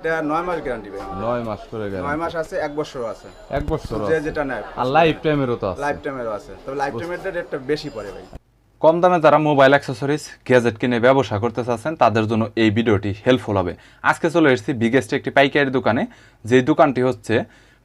এটা নয় মাস গ্যারান্টি ভাই। নয় মাস করে গেল নয় মাস আছে এক বছরও আছে। এক বছর যে যেটা নেয়। আর লাইফ টাইমেরও তো আছে। লাইফ টাইমেরও আছে। তবে লাইফ টাইমের রেটটা বেশি পড়ে ভাই। কম দামে যারা মোবাইল অ্যাক্সেসরিজ গ্যাজেট কিনে ব্যবসা করতে চাচ্ছেন তাদের জন্য এই ভিডিওটি হেল্পফুল হবে। আজকে চলে এসেছি বিগেস্ট একটি পাইকারি দোকানে। যে দোকানটি হচ্ছে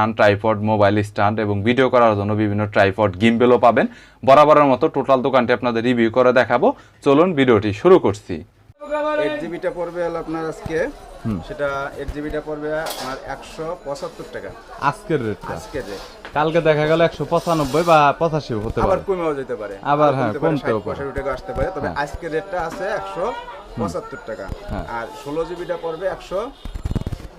stand tripod mobile stand এবং ভিডিও করার জন্য বিভিন্ন ট্রাইপড গিম্বেলও পাবেন। বরাবরের মতো টোটাল দোকানটি আপনাদের রিভিউ করে দেখাবো। চলুন ভিডিওটি শুরু করছি। এইট জিবিটা পড়বে আপনার আজকে। সেটা এইট জিবিটা পড়বে আপনার একশো পঁচাত্তর টাকা। আজকের রেটটা আজকে রেট কালকে দেখা গেল একশো পঁচানব্বই বা পঁচাশি হতে আবার কমেও যেতে পারে। আবার হ্যাঁ, কমতেও পারে। টাকা আসতে পারে। তবে আজকের রেটটা আছে একশো পঁচাত্তর টাকা। হ্যাঁ। আর ষোলো জিবিটা পড়বে একশো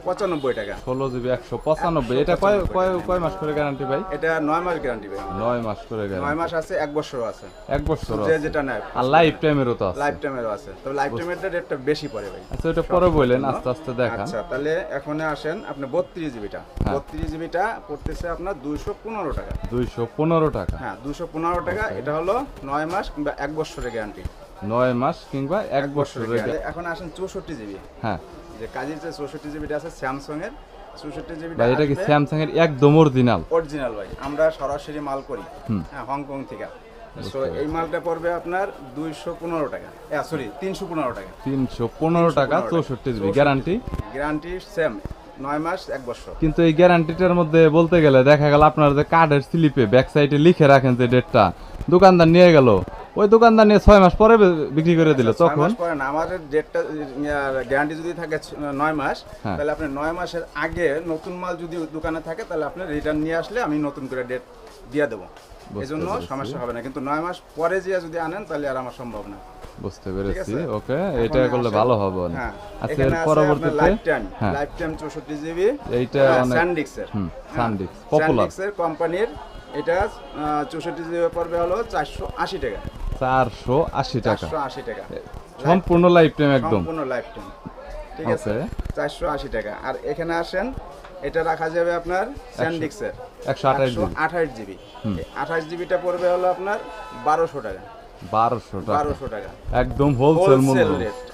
পঁচানব্বই টাকা। ষোলো জিবি একশো পঁচানব্বই। এটা কয় কয় কয় মাস করে গ্যারান্টি ভাই? এটা নয় মাস গ্যারান্টি পাবে নয় মাস করে নয় মাস আছে এক বছরও আছে। এক বছর যে যেটা নেয়। আর লাইফ টাইমেরও তো আছে। লাইফ টাইমেরও আছে। তবে লাইফ টাইমের রেটটা বেশি পড়ে ভাই। আচ্ছা ওটা পরে বললেন আস্তে আস্তে দেখান। আচ্ছা তাহলে এখন আসেন আপনি বত্রিশ জিবিটা। হ্যাঁ। বত্রিশ জিবিটা পড়তেছে আপনার দুইশো পনেরো টাকা। দুইশো পনেরো টাকা। হ্যাঁ দুশো পনেরো টাকা। এটা হলো নয় মাস কিংবা এক বছরের গ্যারান্টি নয় মাস কিংবা এক বছরের এখন আসেন চৌষট্টি জিবি। হ্যাঁ। যে কাজের যে চৌষট্টি জিবিটা আছে স্যামসং এর চৌষট্টি জিবিটা ভাই এটা কি স্যামসাং এর একদম অরিজিনাল অরিজিনাল ভাই। আমরা সরাসরি মাল করি হ্যাঁ হংকং থেকে। এই মালটা পড়বে আপনার দুইশো পনেরো টাকা। সরি তিনশো পনেরো টাকা। তিনশো পনেরো টাকা চৌষট্টি জিবি গ্যারান্টি গ্যারান্টি সেম নয় মাস এক বছর। কিন্তু এই গ্যারান্টিটার মধ্যে বলতে গেলে দেখা গেল আপনার যে কার্ডের স্লিপে ব্যাক সাইডে লিখে রাখেন যে ডেটটা দোকানদার নিয়ে গেল ওই দোকানদার নিয়ে ছয় মাস পরে বিক্রি করে দিল তখন? পরে না আমাদের ডেটটা গ্যারান্টি যদি থাকে নয় মাস হ্যাঁ। তাহলে আপনি নয় মাসের আগে নতুন মাল যদি দোকানে থাকে তাহলে আপনি রিটার্ন নিয়ে আসলে আমি নতুন করে ডেট দিয়ে দেবো। এই জন্য সমস্যা হবে না কিন্তু নয় মাস পরে যে যদি আনেন তাহলে আর আমার সম্ভব না। বুঝতে পেরেছি ওকে এটা করলে ভালো হবে অনেক। হ্যাঁ আচ্ছা এর পরবর্তীতে? লাইফ টাইম হ্যাঁ। লাইফ টাইম চৌষট্টি জিবি এইটা অনেক হুম সানডিক্স পপুলার কোম্পানির এটা চৌষট্টি জিবি পড়বে হলো চারশো আশি টাকা। চারশো আশি টাকা। আশি টাকা। সম্পূর্ণ লাইফ টাইম একদম। সম্পূর্ণ লাইফ টাইম ঠিক আছে? চারশো আশি টাকা। আর এখানে আসেন এটা রাখা যাবে আপনার স্যান্ডিক্সের। একশো আঠাশ আঠাশ জিবি। আঠাশ জিবিটা পড়বে হলো আপনার বারোশো টাকা। বারোশো বারোশো টাকা। একদম হোলসেল মূল্য।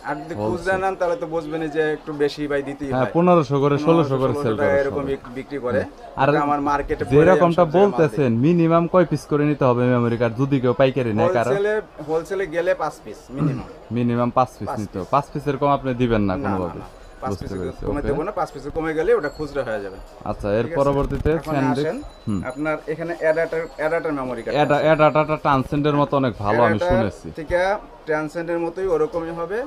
আর যদি খুচরা নেন তাহলে তো বুঝবেন যে একটু বেশি ভাই দিতেই হ্যাঁ পনেরোশো করে ষোলোশো করে সেল করে এরকম বিক্রি করে। আর আর আমার মার্কেটে যেরকমটা বলতেছেন মিনিমাম কয় পিস করে নিতে হবে যদি কেউ পাইকারি নেয় কারণ হোলসেলে হোলসেলে গেলে পাঁচ পিস মিনিমাম মিনিমাম পাঁচ পিস নিতে পাঁচ পিসের কম আপনি দিবেন না কোনোভাবে। পাঁচ পিস কমে দেবো না পাঁচ পিসে কমে গেলে ওটা খুচরা হয়ে যাবে। আচ্ছা এর পরবর্তীতে এখন স্যান্ডিক্স আসেন। আপনার এখানে অ্যাডাটার অ্যাডাটার মেমোরি কার্ড এটা এটাটা ট্রান্সেন্ডের মতো অনেক ভালো আমি শুনেছি। ট্রান্সেন্ডের মতোই ওরকমই হবে।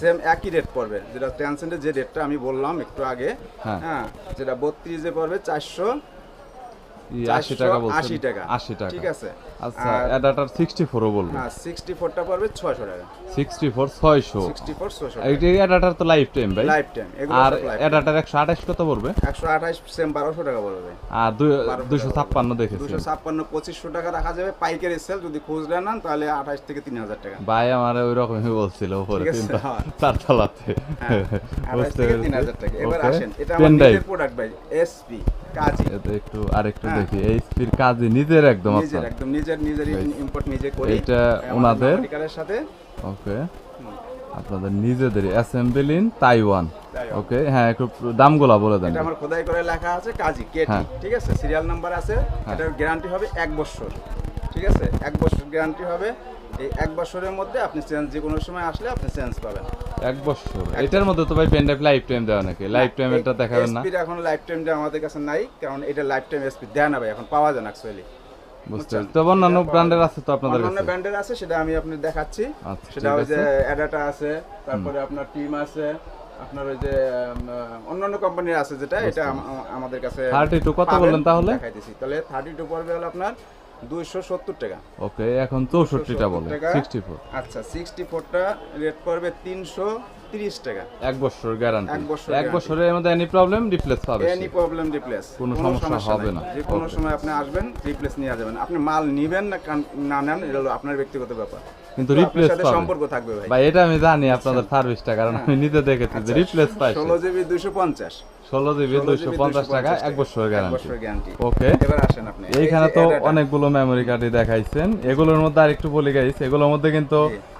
সেম একই রেট পড়বে। যেটা ট্রান্সেন্ডের যে রেটটা আমি বললাম একটু আগে হ্যাঁ। হ্যাঁ যেটা বত্রিশে পড়বে চারশো ই আশি টাকা বলছেন। ঠিক আছে। আচ্ছা বলবেন হ্যাঁ পড়বে এইটা তো লাইফ টাইম ভাই। লাইফ টাইম আর কত পড়বে? সেম টাকা পড়বে। আর দেখেছি। টাকা রাখা যাবে। পাইকারি সেল যদি খুচরা নেন তাহলে আঠাশ থেকে তিন হাজার টাকা। ভাই আমার ওই রকমই বলছিল উপরে আছে, হ্যাঁ। চার তলাতে আঠাশ বুঝতে থেকে তিন পেরেছি। হাজার টাকা। এবার আসেন এটা প্রোডাক্ট ভাই এসপি কাজী এটা একটু আরেকটু হ্যাঁ। দেখি। এই স্পির কাজে নিজের একদম নিজের একদম নিজের নিজের ইম্পোর্ট নিজে করি। আমাদের ওনাদের? সাথে। ওকে। আপনাদের নিজেদের অ্যাসেম্বল ইন তাইওয়ান। ওকে। হ্যাঁ একটু দামগুলা বলে দেন। এটা আমার খোদাই করে লেখা আছে কাজী কেটি হ্যাঁ। ঠিক আছে? সিরিয়াল নাম্বার আছে। এটার গ্যারান্টি হবে এক বছর। ঠিক আছে? এক বছর গ্যারান্টি হবে। এই এক বছরের মধ্যে আপনি চেঞ্জ যে কোনো সময় আসলে আপনি চেঞ্জ পাবেন। এক বছর? এটার মধ্যে তো ভাই পেন ড্রাইভ লাইফ টাইম দেওয়া নাকি? লাইফ টাইম এটা দেখাবেন না? এসপির এখন লাইফ টাইমটা আমাদের কাছে নাই কারণ এটা লাইফ টাইম এসপি দেয় না ভাই এখন পাওয়া যায় না অ্যাকচুয়ালি বুঝতে পারছি। অন্যান্য ব্র্যান্ডের আছে তো আপনাদের অন্যান্য ব্র্যান্ডের আছে সেটা আমি আপনি দেখাচ্ছি। আচ্ছা, সেটা ওই যে অ্যাডাটা আছে তারপরে আপনার টিম আছে আপনার ওই যে অন্যান্য কোম্পানির আছে যেটা এটা আম- আম- আমাদের কাছে 32 কত পাবেন, বললেন তাহলে? দেখাইতেছি। তাহলে থার্টি টু পড়বে হলো আপনার দুইশো সত্তর টাকা ওকে এখন চৌষট্টিটা বলে টাকা। সিক্সটি ফোর আচ্ছা সিক্সটি ফোরটা রেট পড়বে তিনশো তিরিশ টাকা। এক বছর গ্যারান্টি এক বছর এক বছরের মধ্যে এনি প্রবলেম রিপ্লেস পাবে এনি প্রবলেম রিপ্লেস কোনো সমস্যা হবে না। যে কোনো সময় আপনি আসবেন রিপ্লেস নিয়ে যাবেন। আপনি মাল নিবেন না না নেন এটা হলো আপনার ব্যক্তিগত ব্যাপার। কিন্তু রিপ্লেস পাবে। সম্পর্ক থাকবে ভাই। ভাই এটা আমি জানি আপনাদের সার্ভিসটা কারণ আমি নিজে দেখেছি যে রিপ্লেস জিবি দুইশো পঞ্চাশ। ষোলো জিবি দুইশো পঞ্চাশ টাকা এক বছরের গ্যারান্টি ওকে এবার আসেন আপনি। এই এইখানে তো অনেকগুলো মেমোরি কার্ডই দেখাইছেন। এগুলোর মধ্যে আর একটু বলে গাইছে এগুলোর মধ্যে কিন্তু।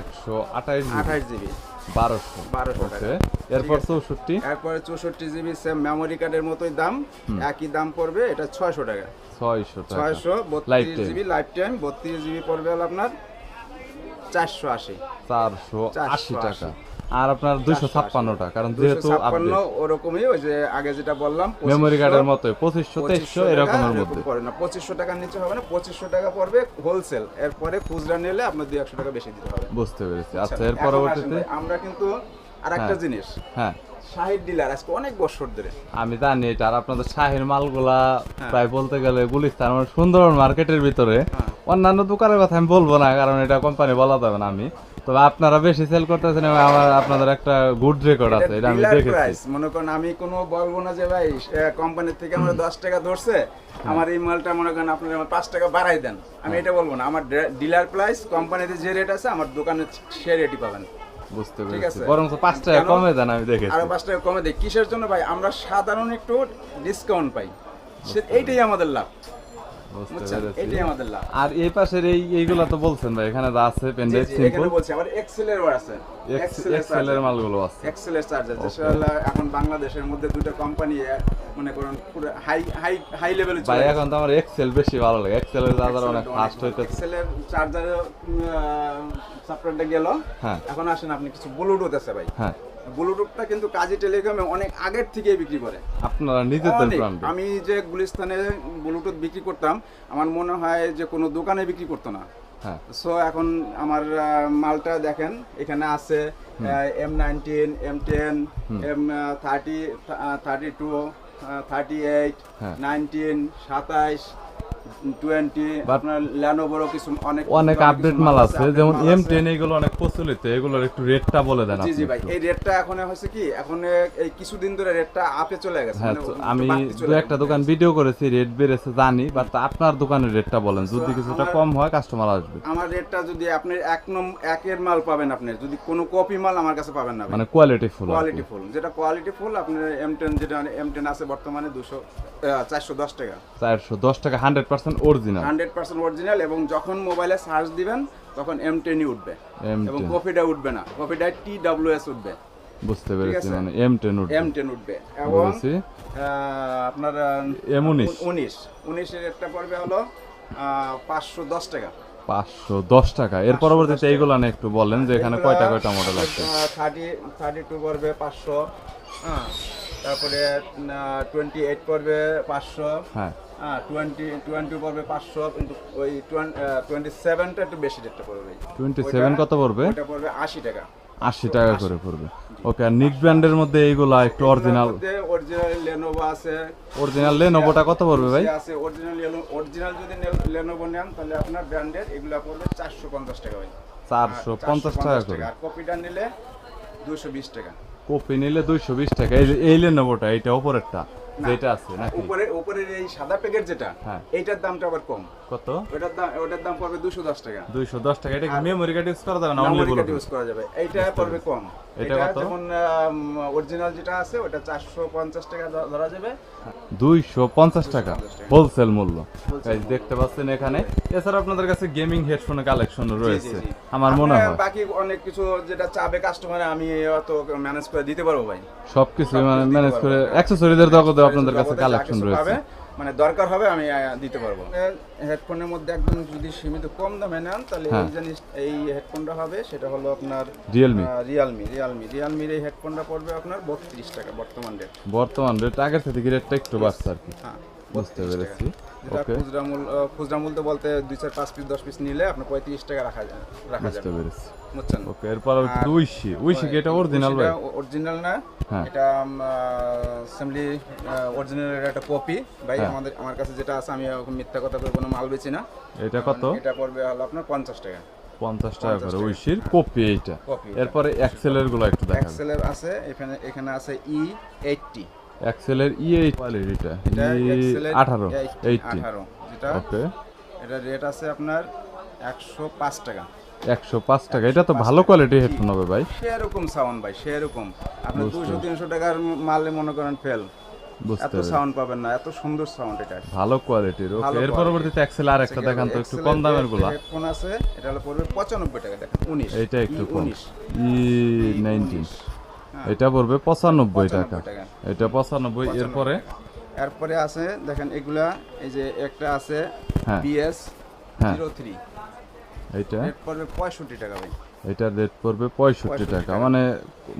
একশো আঠাশ আঠাশ জিবি। বারোশো। বারোশো টাকা। এরপর চৌষট্টি। এরপরে চৌষট্টি জিবি সেম মেমোরি কার্ডের মতোই দাম। একই দাম পড়বে এটা ছয়শো টাকা। ছয়শো ছয়শো বত্রিশ। জিবি লাইফ টাইম বত্রিশ জিবি পড়বে আপনার চারশো আশি। চারশো আশি 480 টাকা। আর আপনার দুইশো ছাপ্পান্ন টাকা কারণ যেহেতু ওরকমই ওই যে আগে যেটা বললাম মেমোরি কার্ডের মতোই পঁচিশশো তেইশশো এরকমের মধ্যে। পড়ে না পঁচিশশো টাকার নিচে হবে না পঁচিশশো টাকা পড়বে হোলসেল এরপরে খুচরা নিলে আপনার দুই একশো টাকা বেশি দিতে হবে। বুঝতে পেরেছি। আচ্ছা এর পরবর্তীতে? আমরা কিন্তু আর একটা হ্যাঁ। জিনিস। হ্যাঁ। শাহিদ ডিলার আজকে অনেক বছর ধরে। আমি জানি এটা আর আপনাদের শাহের মালগুলা হ্যাঁ। প্রায় বলতে গেলে গুলিস্তান মানে সুন্দর মার্কেটের ভিতরে। হ্যাঁ। অন্যান্য দোকানের কথা আমি বলব না কারণ এটা কোম্পানি বলা যাবে না আমি। তবে আপনারা বেশি সেল করতেছেন এবং আমার আপনাদের একটা গুড রেকর্ড আছে এটা আমি দেখেছি। মনে করেন আমি কোনো বলব না যে ভাই কোম্পানির থেকে আমরা দশ টাকা ধরছে আমার এই মালটা মনে করেন আপনারা আমার পাঁচ টাকা বাড়াই দেন। আমি এটা বলব না আমার ডিলার প্রাইস কোম্পানিতে যে রেট আছে আমার দোকানে সে রেটই পাবেন। বুঝতে পেরেছি। বরং পাঁচ টাকা কেন? কমে দেন আমি দেখেছি। আরও পাঁচ টাকা কমে দেয়। কিসের জন্য ভাই? আমরা সাধারণ একটু ডিসকাউন্ট পাই। এইটাই আমাদের লাভ। আমাদের লাভ। আর এই পাশের এই এইগুলা তো বলছেন ভাই এখানে যা আছে পেন জি, ড্রাইভ জি, সিম্পল এখানে বলছি আবার এক্সেলের আছে। এক্সেলের মালগুলো আছে। এক্সেলের চার্জার যেটা এখন বাংলাদেশের মধ্যে দুটো কোম্পানি মনে করুন পুরো হাই হাই হাই লেভেলে ভাই এখন তো আমার এক্সেল বেশি ভালো লাগে। এক্সেলের চার্জার অনেক ফাস্ট হইতেছে। এক্সেলের চার্জারের সাপ্লাইটা গেল। হ্যাঁ। এখন আসেন আপনি কিছু ব্লুটুথ আছে ভাই। হ্যাঁ। ব্লুটুথটা কিন্তু কাজী টেলিকমে অনেক আগের থেকেই বিক্রি করে। আপনারা নিজেদের ব্র্যান্ড আমি যে গুলিস্তানে ব্লুটুথ বিক্রি করতাম আমার মনে হয় যে কোনো দোকানে বিক্রি করতো না। হ্যাঁ। সো এখন আমার মালটা দেখেন এখানে আছে M nineteen M ten M thirty thirty two thirty eight হ্যাঁ। নাইনটিন সাতাইশ অনেক আপডেট মাল আছে যেমন মাল এম টেন এইগুলো অনেক প্রচলিত এগুলোর একটু রেটটা বলে দেন জি জি ভাই এই রেটটা এখন হয়েছে কি এখন এই কিছুদিন ধরে রেটটা আপে চলে গেছে হ্যাঁ মানে আমি দু একটা দোকান ভিডিও করেছি রেট বেড়েছে জানি বাট আপনার দোকানের রেটটা বলেন যদি কিছুটা কম হয় কাস্টমার আসবে। আমার রেটটা যদি আপনি এক নম একের মাল পাবেন আপনি যদি কোনো কপি মাল আমার কাছে পাবেন না মানে কোয়ালিটি ফুল কোয়ালিটি ফুল যেটা কোয়ালিটি ফুল আপনার এম টেন যেটা এম টেন আছে বর্তমানে দুশো চারশো দশ টাকা। চারশো দশ টাকা hundred percent original hundred percent original এবং যখন মোবাইলে সার্চ দিবেন তখন এম টেনই উঠবে। এবং কপিটা উঠবে না। কপিটা টি ডাব্লিউ এস উঠবে। বুঝতে পেরেছি মানে এম টেন এম টেন উঠবে। এবং আপনার এম উনিশ। উনিশ। উনিশের একটা পড়বে হলো পাঁচশো দশ টাকা। পাঁচশো দশ টাকা। এর পরবর্তীতে এইগুলো না একটু বলেন যে এখানে কয়টা কয়টা মডেল আছে? থার্টি থার্টি টু পড়বে পাঁচশো হ্যাঁ। তারপরে টোয়েন্টি এইট পড়বে পাঁচশো। হ্যাঁ। হ্যাঁ টোয়েন্টি টোয়েন্টি পড়বে পাঁচশো কিন্তু ওই টোয়েন্টি সেভেনটা একটু বেশি রেটটা পড়বে টোয়েন্টি সেভেন কত পড়বে? ওটা পড়বে আশি টাকা। আশি টাকা করে পড়বে। ওকে আর নিক ব্র্যান্ডের মধ্যে এইগুলা একটু অরিজিনাল অরিজিনাল লেনোভো আছে। অরিজিনাল লেনোভোটা কত পড়বে ভাই? আছে অরিজিনাল অরিজিনাল যদি লেনোভো নেন তাহলে আপনার ব্র্যান্ডের এগুলা পড়বে চারশো পঞ্চাশ টাকা ভাই। চারশো পঞ্চাশ টাকা করে। আর কপিটা নিলে দুশো বিশ টাকা। কপি নিলে দুইশো বিশ টাকা। এই লেনোভোটা এইটা ওপরেরটা যেটা আছে নাকি? উপরে উপরের এই সাদা প্যাকেট যেটা হ্যাঁ। এইটার দামটা আবার কম। কত? ওটার দাম ওটার দাম পড়বে দুশো দশ টাকা। দুইশো দশ টাকা এটা কি কার্ড ইউজ করা যাবে না অনলি কার্ড ইউজ করা যাবে। এইটা পড়বে কম। এটা এটা কত? যেমন অরিজিনাল যেটা আছে ওটা চারশো পঞ্চাশ টাকা ধরা যাবে। দুইশো পঞ্চাশ টাকা। 250 টাকা। হোলসেল মূল্য। Guys, দেখতে পাচ্ছেন এখানে। এছাড়া আপনাদের কাছে গেমিং হেডফোনের কালেকশন রয়েছে। আমার মনে হয়। বাকি অনেক কিছু যেটা চাবে কাস্টমারে আমি অত ম্যানেজ করে দিতে পারব ভাই। সবকিছু মানে ম্যানেজ। করে অ্যাক্সেসরিজের জগতে আপনাদের কাছে কালেকশন রয়েছে। মানে দরকার হবে আমি দিতে পারব। হেডফোনের মধ্যে একদম যদি সীমিত কম দামে নেন তাহলে এই হ্যাঁ। জিনিস এই হেডফোনটা হবে সেটা হলো আপনার রিয়েলমি রিয়ালমি রিয়ালমি রিয়ালমির এই হেডফোনটা পড়বে আপনার বত্রিশ টাকা বর্তমান রেট বর্তমান রেট আগের থেকে রেটটা একটু বাড়ছে আর কি। হ্যাঁ। বুঝতে পেরেছি। যেটা খুচরা মূল খুচরা মূল্য বলতে দুই চার পাঁচ পিস দশ পিস নিলে আপনার পঁয়ত্রিশ টাকা রাখা যায় রাখা বুঝতে যাবে। পেরেছি। বুঝছেন? ওকে এরপর উইশি উইশি কি এটা অরিজিনাল ভাই? অরিজিনাল না হ্যাঁ। এটা অ্যাসেম্বলি অরিজিনাল একটা কপি ভাই হ্যাঁ। আমাদের আমার কাছে যেটা আছে আমি মিথ্যা কথা করে কোনো মাল বেচি না। এটা কত? এটা পড়বে হলো আপনার পঞ্চাশ টাকা। পঞ্চাশ টাকা করে কপি এইটা। এরপরে এক্সেলেরগুলো একটু এক্সেলের আছে এখানে এখানে আছে ই এইটটি এক্সেলের ই এইট কোয়ালিটিটা এটা আঠারো এইটটি আঠারো যেটা ওকে এটা রেট আছে আপনার একশো পাঁচ টাকা। একশো পাঁচ টাকা। এটা তো ভালো কোয়ালিটির হেডফোন হবে ভাই। সেরকম সাউন্ড ভাই সেরকম। আপনি দুশো তিনশো টাকার মালে মনে করেন ফেল এত সাউন্ড পাবেন না এত সুন্দর সাউন্ড এটা। ভালো কোয়ালিটির ওকে এর পরবর্তীতে এক্সেল আর একটা দেখান তো একটু কম দামেরগুলা। হেডফোন আছে এটা হলো পড়বে পঁচানব্বই টাকা দেখেন উনিশ। এইটা একটু কম। উনিশ। ই নাইনটিন এটা পড়বে পঁচানব্বই টাকা। এটা পঁচানব্বই এরপরে? এরপরে আছে দেখেন এগুলা এই যে একটা আছে হ্যাঁ। বিএস হ্যাঁ। Zero three. এইটা? পড়বে পঁয়ষট্টি টাকা ভাই। এটার রেট পড়বে পঁয়ষট্টি টাকা টাকা। মানে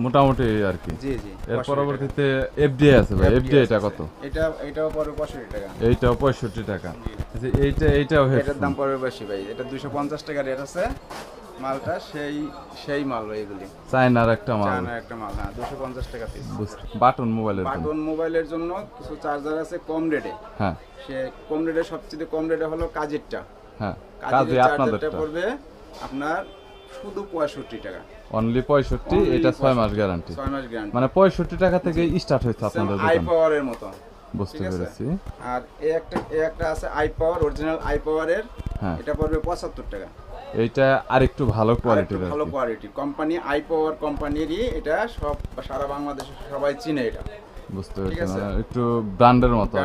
মোটামুটি আর কি। জি জি এর 65 পরবর্তীতে এফডিআই আছে ভাই। এফডিআই এটা কত? এটা এটাও পড়বে পঁয়ষট্টি টাকা। এইটাও পঁয়ষট্টি টাকা। এইটা এইটাও এটার দাম পড়বে বেশি ভাই। এটা দুশো পঞ্চাশ টাকা রেট আছে। মালটা সেই সেই মাল ভাই এগুলি। চায়নার একটা মাল। চায়নার একটা মাল হ্যাঁ দুশো পঞ্চাশ টাকা পিস বাটন মোবাইলের বাটন মোবাইলের জন্য কিছু চার্জার আছে কম রেটে হ্যাঁ। সে কম রেটে সবচেয়ে কম রেটে হলো কাজেরটা। হ্যাঁ কাজে আপনাদেরটা। পড়বে আপনার শুধু পঁয়ষট্টি টাকা। অনলি পঁয়ষট্টি এটা ছয় মাস 65 গ্যারান্টি ছয় মাস গ্যারান্টি মানে পঁয়ষট্টি টাকা থেকে স্টার্ট হয়েছে আপনাদের আই পাওয়ারের মতো। বুঝতে পেরেছি। আর এই একটা এই একটা আছে আই পাওয়ার অরিজিনাল আই পাওয়ারের হ্যাঁ। এটা পড়বে পঁচাত্তর টাকা। এইটা আরেকটু ভালো কোয়ালিটির ভালো কোয়ালিটির কোম্পানি আই পাওয়ার কোম্পানিরই এটা সব সারা বাংলাদেশে সবাই চিনে এটা। বুঝতে পেরেছি মানে একটু ব্র্যান্ডের মতো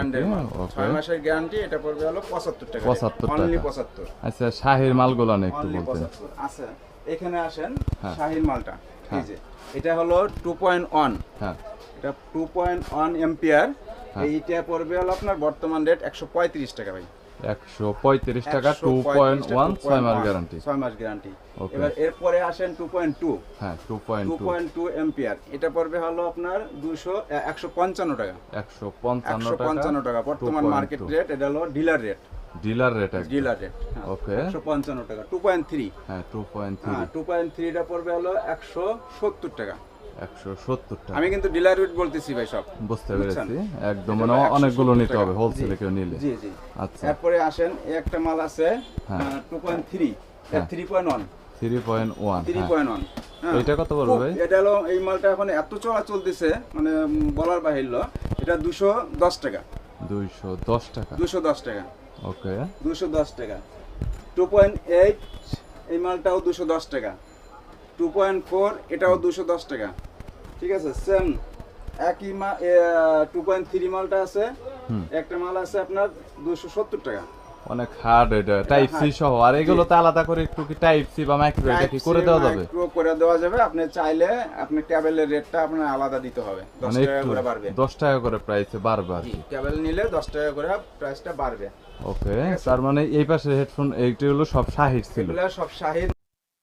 ছয় মাসের গ্যারান্টি এটা পড়বে হলো পঁচাত্তর টাকা। 75 অনলি। পঁচাত্তর। আচ্ছা শাহির মালগুলো না একটু পঁচাত্তর। আচ্ছা এখানে আসেন হ্যাঁ। শাহিন মালটা। এই হ্যাঁ। যে এটা হলো টু পয়েন্ট ওয়ান হ্যাঁ। এটা টু পয়েন্ট ওয়ান এম্পিয়ার। এইটা পড়বে হলো আপনার বর্তমান রেট একশো পঁয়ত্রিশ টাকা ভাই। একশো পঁয়ত্রিশ টাকা টু পয়েন্ট ওয়ান ছয় মাস গ্যারান্টি ছয় মাস গ্যারান্টি. এবার এরপরে আসেন টু পয়েন্ট টু হ্যাঁ two point two point two ampere এটা পড়বে হলো আপনার দুশো একশো পঞ্চান্ন টাকা। একশো পঞ্চান্ন পঞ্চান্ন টাকা বর্তমান মার্কেট রেট এটা হলো dealer rate dealer rate dealer rate Okay. একশো পঞ্চান্ন টাকা টু পয়েন্ট থ্রি হ্যাঁ two point three two point থ্রিটা পড়বে হলো একশো সত্তর টাকা। একশো সত্তর টাকা। আমি কিন্তু ডিলার রেট বলতেছি ভাই সব। বুঝতে পেরেছি। একদম মানে অনেকগুলো নিতে হবে হোলসেলে কেউ নিলে। জি জি। আচ্ছা। এরপরে আসেন এই একটা মাল আছে। Two point three. Three point one three point one three point one এটা কত পড়বে ভাই? এটা হলো এই মালটা এখন এত চলা চলতেছে মানে বলার বাহির এটা দুশো দশ টাকা। দুইশো দশ টাকা। দুশো দশ টাকা। ওকে। দুশো দশ টাকা। টু পয়েন্ট এইট এই মালটাও দুশো দশ টাকা। টু পয়েন্ট ফোর এটাও দুশো দশ টাকা। ঠিক আছে সেম একই মা টু পয়েন্ট থ্রি মালটা আছে একটা মাল আছে আপনার দুশো সত্তর টাকা। অনেক হার্ড এটা টাইপ সি সহ। আর এগুলোতে আলাদা করে একটু কি টাইপ সি বা মাইক্রো এটা কি করে দেওয়া যাবে? করে দেওয়া যাবে আপনি চাইলে আপনি ক্যাবেলের রেটটা আপনার আলাদা দিতে হবে দশ মানে টাকা করে বাড়বে। দশ টাকা করে প্রাইসে বারবার জি ক্যাবেল নিলে দশ টাকা করে প্রাইসটা বাড়বে। ওকে তার মানে এই পাশে হেডফোন এইটি হলো সব শাহির ছিল। এগুলা সব শাহির